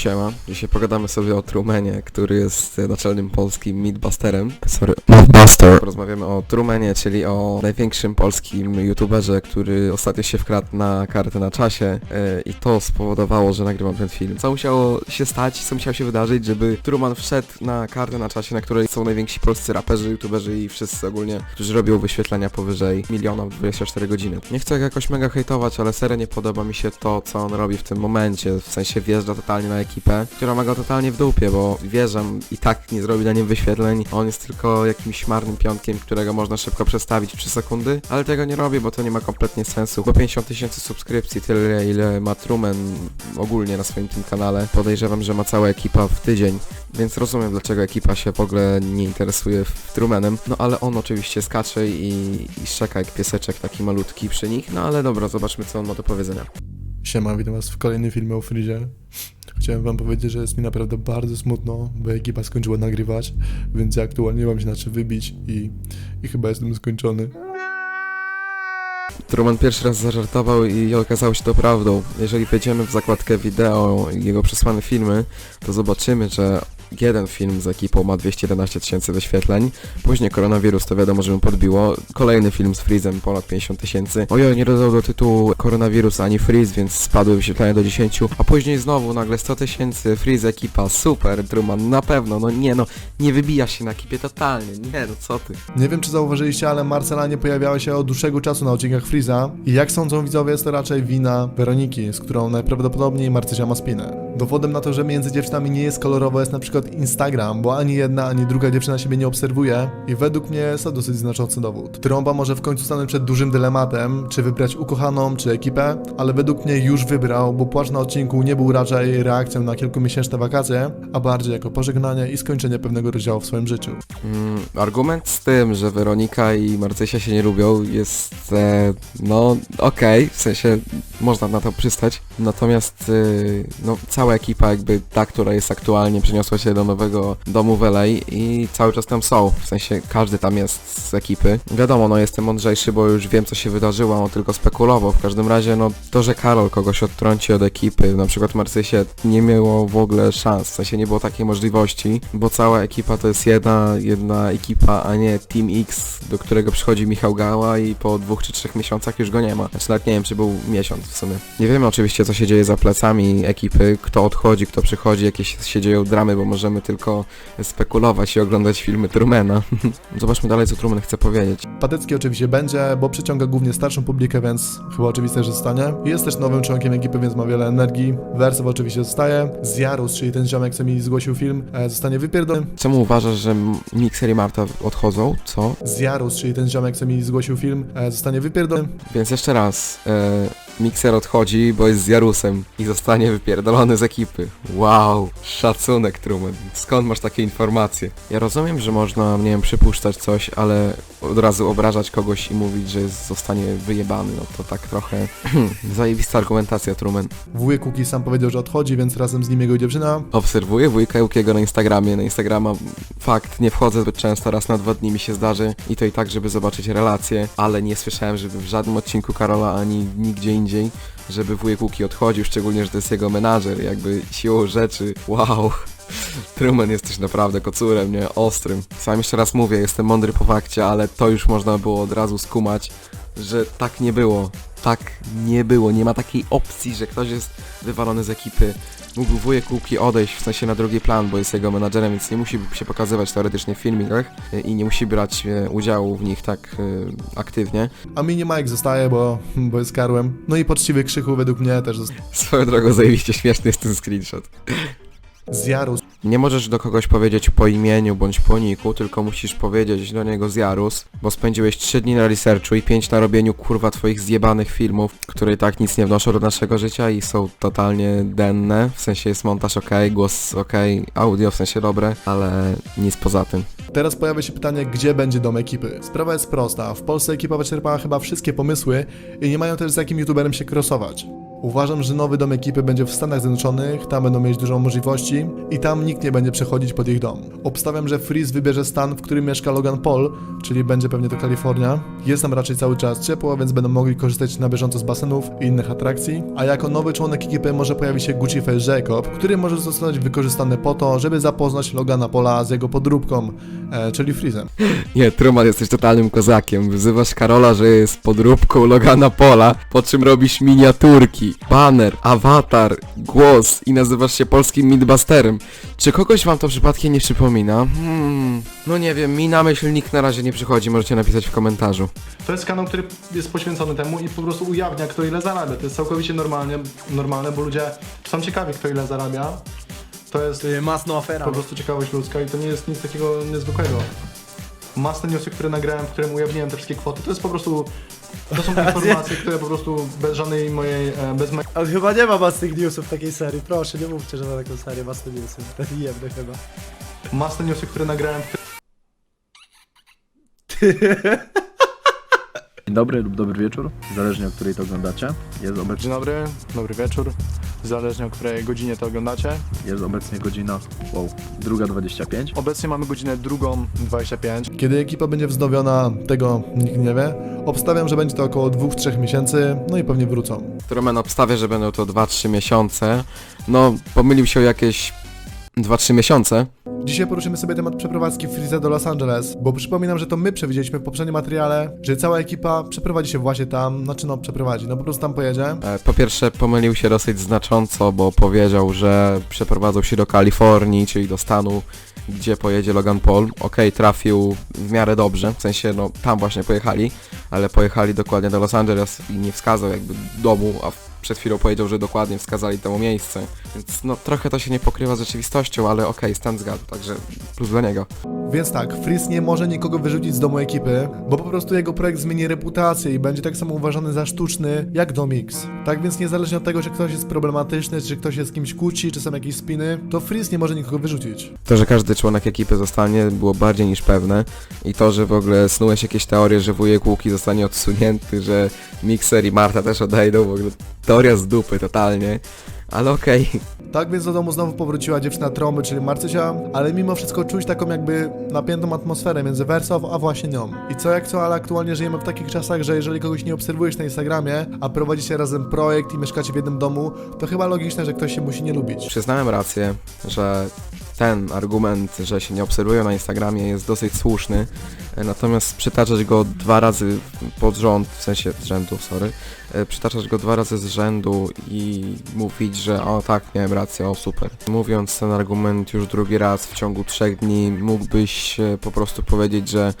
Siema, dzisiaj pogadamy sobie o Trumanie, który jest naczelnym polskim Meatbusterem. Sorry, Meatbuster. Porozmawiamy o Trumanie, czyli o największym polskim youtuberze, który ostatnio się wkradł na kartę na czasie e, i to spowodowało, że nagrywam ten film. Co musiało się stać, co musiało się wydarzyć, żeby Truman wszedł na kartę na czasie, na której są najwięksi polscy raperzy, youtuberzy i wszyscy ogólnie, którzy robią wyświetlenia powyżej miliona w 24 godziny. Nie chcę jakoś mega hejtować, ale serio nie podoba mi się to, co on robi w tym momencie, w sensie wjeżdża totalnie na ekipę, która ma go totalnie w dupie, bo wierzę i tak nie zrobi na nim wyświetleń, on jest tylko jakimś marnym piątkiem, którego można szybko przestawić w 3 sekundy, ale tego nie robię, bo to nie ma kompletnie sensu, bo 50 tysięcy subskrypcji, tyle ile ma Truman ogólnie na swoim tym kanale, podejrzewam, że ma cała ekipa w tydzień, więc rozumiem dlaczego ekipa się w ogóle nie interesuje Trumanem, no ale on oczywiście skacze i, i szczeka jak pieseczek taki malutki przy nich, no ale dobra, zobaczmy co on ma do powiedzenia. Siema, witam was w kolejnym filmie o Frizie. Chciałem wam powiedzieć, że jest mi naprawdę bardzo smutno, bo ekipa skończyła nagrywać, więc ja aktualnie mam się na czym wybić i, i chyba jestem skończony. Truman pierwszy raz zażartował i okazało się to prawdą. Jeżeli wejdziemy w zakładkę wideo i jego przesłane filmy, to zobaczymy, że jeden film z ekipą ma 211 tysięcy wyświetleń, później koronawirus to wiadomo, że mu podbiło, kolejny film z Freezem ponad 50 tysięcy, ojoj, nie dodał do tytułu koronawirus ani Freeze, więc spadły wyświetlenia do 10, a później znowu nagle 100 tysięcy, Freeze ekipa, super, Truman, na pewno, no nie no, nie wybija się na ekipie totalnie, nie no, co ty. Nie wiem czy zauważyliście, ale Marcela nie pojawiała się od dłuższego czasu na odcinkach Friza i jak sądzą widzowie jest to raczej wina Weroniki, z którą najprawdopodobniej Marcysia ma spinę. Dowodem na to, że między dziewczynami nie jest kolorowo jest na przykład Instagram, bo ani jedna, ani druga dziewczyna siebie nie obserwuje i według mnie jest to dosyć znaczący dowód. Trąba może w końcu stanąć przed dużym dylematem, czy wybrać ukochaną, czy ekipę, ale według mnie już wybrał, bo płacz na odcinku nie był raczej reakcją na kilkumiesięczne wakacje, a bardziej jako pożegnanie i skończenie pewnego rozdziału w swoim życiu. Mm, argument z tym, że Weronika i Marcysia się nie lubią jest, e, no okej, w sensie można na to przystać, natomiast e, no cała ekipa jakby ta, która jest aktualnie przeniosła się do nowego domu w LA i cały czas tam są, w sensie każdy tam jest z ekipy. Wiadomo, no jestem mądrzejszy, bo już wiem co się wydarzyło, on tylko spekulował, w każdym razie no to, że Karol kogoś odtrąci od ekipy, na przykład Marcysie nie miało w ogóle szans, w sensie nie było takiej możliwości, bo cała ekipa to jest jedna, jedna ekipa, a nie Team X, do którego przychodzi Michał Gała i po dwóch czy trzech miesiącach już go nie ma. Znaczy nawet nie wiem, czy był miesiąc w sumie. Nie wiemy oczywiście, co się dzieje za plecami ekipy, kto odchodzi, kto przychodzi, jakie się dzieją dramy, bo możemy tylko spekulować i oglądać filmy Trumana. Zobaczmy dalej, co Truman chce powiedzieć. Patecki oczywiście będzie, bo przyciąga głównie starszą publikę, więc chyba oczywiste, że zostanie. Jest też nowym członkiem ekipy, więc ma wiele energii. Wersow oczywiście zostaje. Zjarus, czyli ten ziomek, co mi zgłosił film, e, zostanie wypierdolony. Czemu uważasz, że Mixer i Marta odchodzą? Co? Zjarus, czyli ten ziomek, co mi zgłosił film, e, zostanie wypierdolony. Więc jeszcze raz, e, Mixer odchodzi, bo jest z Jarusem i zostanie wypierdolony z ekipy. Wow, szacunek Truman. Skąd masz takie informacje? Ja rozumiem, że można, nie wiem, przypuszczać coś, ale od razu obrażać kogoś i mówić, że jest, zostanie wyjebany, no to tak trochę zajebista argumentacja Truman. Wujek Kuki sam powiedział, że odchodzi, więc razem z nim jego dziewczyna. Obserwuję wujka Jukiego na Instagramie. Na Instagrama fakt, nie wchodzę zbyt często, raz na dwa dni mi się zdarzy i to i tak, żeby zobaczyć relacje, ale nie słyszałem, żeby w żadnym odcinku Karola ani nigdzie indziej, żeby wujek Łuki odchodził, szczególnie, że to jest jego menadżer, jakby siłą rzeczy, wow. Truman jesteś naprawdę kocurem, nie? Ostrym. Sam jeszcze raz mówię, jestem mądry po fakcie, ale to już można było od razu skumać, że tak nie było. Tak nie było. Nie ma takiej opcji, że ktoś jest wywalony z ekipy. Mógł wujek Łuki odejść, w sensie na drugi plan, bo jest jego menadżerem, więc nie musi się pokazywać teoretycznie w filmikach y, i nie musi brać e, udziału w nich tak y, aktywnie. A Mini Mike zostaje, bo, bo jest karłem. No i poczciwy Krzychu według mnie też zostaje. Swoją drogą zajebiście śmieszny jest ten screenshot. Zjarus, Nie możesz do kogoś powiedzieć po imieniu bądź po niku, tylko musisz powiedzieć do niego zjarus, bo spędziłeś 3 dni na researchu i 5 na robieniu kurwa twoich zjebanych filmów, które i tak nic nie wnoszą do naszego życia i są totalnie denne, w sensie jest montaż ok, głos ok, audio w sensie dobre, ale nic poza tym. Teraz pojawia się pytanie, gdzie będzie dom ekipy. Sprawa jest prosta. W Polsce ekipa wyczerpała chyba wszystkie pomysły i nie mają też z jakim youtuberem się crossować. Uważam, że nowy dom ekipy będzie w Stanach Zjednoczonych, tam będą mieć dużo możliwości i tam nikt nie będzie przechodzić pod ich dom. Obstawiam, że Freeze wybierze stan, w którym mieszka Logan Paul, czyli będzie pewnie to Kalifornia. Jest tam raczej cały czas ciepło, więc będą mogli korzystać na bieżąco z basenów i innych atrakcji. A jako nowy członek ekipy może pojawić się Gucci Face Jacob, który może zostać wykorzystany po to, żeby zapoznać Logana Paula z jego podróbką, e, czyli Freezem. Nie, Truman, jesteś totalnym kozakiem. Wyzywasz Karola, że jest podróbką Logana Pola, po czym robisz miniaturki, banner, awatar, głos i nazywasz się polskim Midbusterem. Czy kogoś wam to przypadkiem nie przypomina? Hmm, no nie wiem, mi na myśl nikt na razie nie przychodzi, możecie napisać w komentarzu. To jest kanał, który jest poświęcony temu i po prostu ujawnia, kto ile zarabia. To jest całkowicie normalnie, normalne, bo ludzie są ciekawi, kto ile zarabia. To jest Masno afera. po prostu ciekawość ludzka i to nie jest nic takiego niezwykłego. Masne newsy, które nagrałem, w którym ujawniłem te wszystkie kwoty, to jest po prostu... To są informacje, które po prostu bez żadnej mojej, e, bez mojej On chyba nie ma masnych newsów w takiej serii. Proszę, nie mówcie, że ma taką serię masne newsy. Ten jedny chyba. masne newsy, które nagrałem, w Dzień dobry lub dobry wieczór, zależnie o której to oglądacie. Jest obecnie, Dzień dobry, dobry wieczór. Zależnie o której godzinie to oglądacie. jest obecnie godzina, wow, druga 25. Obecnie mamy godzinę drugą 25. Kiedy ekipa będzie wznowiona, tego nikt nie wie. Obstawiam, że będzie to około 2-3 miesięcy, no i pewnie wrócą. Truman obstawia, że będą to 2-3 miesiące. No, pomylił się o jakieś 2-3 miesiące. Dzisiaj poruszymy sobie temat przeprowadzki Freeza do Los Angeles, bo przypominam, że to my przewidzieliśmy w poprzednim materiale, że cała ekipa przeprowadzi się właśnie tam, znaczy no przeprowadzi, no po prostu tam pojedzie. E, Po pierwsze pomylił się dosyć znacząco, bo powiedział, że przeprowadzą się do Kalifornii, czyli do stanu, gdzie pojedzie Logan Paul. Okej, trafił w miarę dobrze, w sensie no tam właśnie pojechali, ale pojechali dokładnie do Los Angeles i nie wskazał jakby domu, a w- przed chwilą powiedział, że dokładnie wskazali temu miejsce. Więc no trochę to się nie pokrywa z rzeczywistością, ale okej, stan zgadł, także plus dla niego. Więc tak, Freeze nie może nikogo wyrzucić z domu ekipy, bo po prostu jego projekt zmieni reputację i będzie tak samo uważany za sztuczny jak Dom X. Tak więc niezależnie od tego, czy ktoś jest problematyczny, czy ktoś się z kimś kłóci, czy są jakieś spiny, to Freeze nie może nikogo wyrzucić. To, że każdy członek ekipy zostanie, było bardziej niż pewne. I to, że w ogóle snuły się jakieś teorie, że wujek Łuki zostanie odsunięty, że Mixer i Marta też odejdą, w ogóle teoria z dupy totalnie. Ale okej, Tak więc do domu znowu powróciła dziewczyna Trąby, czyli Marcysia, ale mimo wszystko czuć taką jakby napiętą atmosferę między Wersow a właśnie nią. I co jak co, ale aktualnie żyjemy w takich czasach, że jeżeli kogoś nie obserwujesz na Instagramie, a prowadzicie razem projekt i mieszkacie w jednym domu, to chyba logiczne, że ktoś się musi nie lubić. przyznałem rację, że ten argument, że się nie obserwują na Instagramie jest dosyć słuszny, e, natomiast przytaczać go dwa razy pod rząd, w sensie z rzędu, sorry, e, przytaczać go dwa razy z rzędu i mówić, że o tak, miałem rację, o super. Mówiąc ten argument już drugi raz w ciągu trzech dni, mógłbyś e, po prostu powiedzieć, że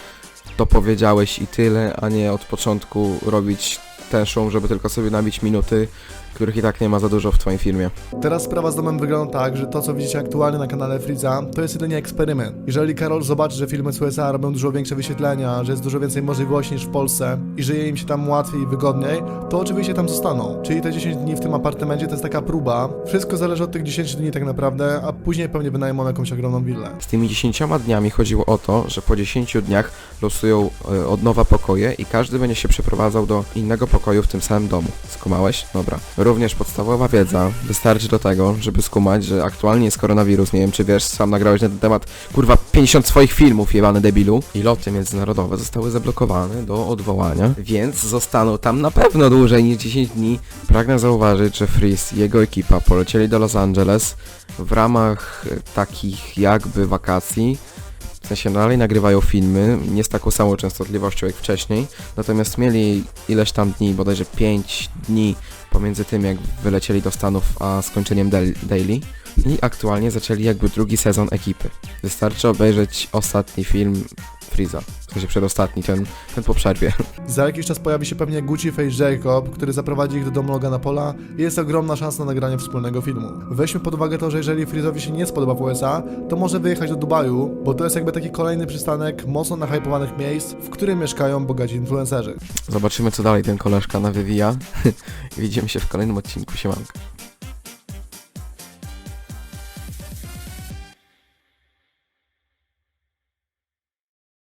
to powiedziałeś i tyle, a nie od początku robić ten szum, żeby tylko sobie nabić minuty, których i tak nie ma za dużo w twoim filmie. Teraz sprawa z domem wygląda tak, że to co widzicie aktualnie na kanale Freeza to jest jedynie eksperyment. Jeżeli Karol zobaczy, że filmy z USA robią dużo większe wyświetlenia, że jest dużo więcej możliwości niż w Polsce i żyje im się tam łatwiej i wygodniej, to oczywiście tam zostaną. Czyli te 10 dni w tym apartamencie to jest taka próba. Wszystko zależy od tych 10 dni tak naprawdę, a później pewnie wynajmą jakąś ogromną willę. Z tymi 10 dniami chodziło o to, że po 10 dniach losują e, od nowa pokoje i każdy będzie się przeprowadzał do innego pokoju w tym samym domu. Skumałeś? Dobra. Również podstawowa wiedza wystarczy do tego, żeby skumać, że aktualnie jest koronawirus. Nie wiem, czy wiesz, sam nagrałeś na ten temat, kurwa, 50 swoich filmów, jebany debilu. I loty międzynarodowe zostały zablokowane do odwołania, więc zostaną tam na pewno dłużej niż 10 dni. Pragnę zauważyć, że Freeze i jego ekipa polecieli do Los Angeles w ramach e, takich jakby wakacji. W sensie dalej nagrywają filmy, nie z taką samą częstotliwością jak wcześniej, natomiast mieli ileś tam dni, bodajże 5 dni pomiędzy tym jak wylecieli do Stanów a skończeniem Daily i aktualnie zaczęli jakby drugi sezon ekipy. Wystarczy obejrzeć ostatni film Freeza, w sensie przedostatni, ten, ten po przerwie. Za jakiś czas pojawi się pewnie Gucci Face Jacob, który zaprowadzi ich do domu Logana Pola i jest ogromna szansa na nagranie wspólnego filmu. Weźmy pod uwagę to, że jeżeli Freeze'owi się nie spodoba w USA, to może wyjechać do Dubaju, bo to jest jakby taki kolejny przystanek mocno nahypowanych miejsc, w którym mieszkają bogaci influencerzy. Zobaczymy co dalej ten koleżka nawywija widzimy się w kolejnym odcinku, siemanko.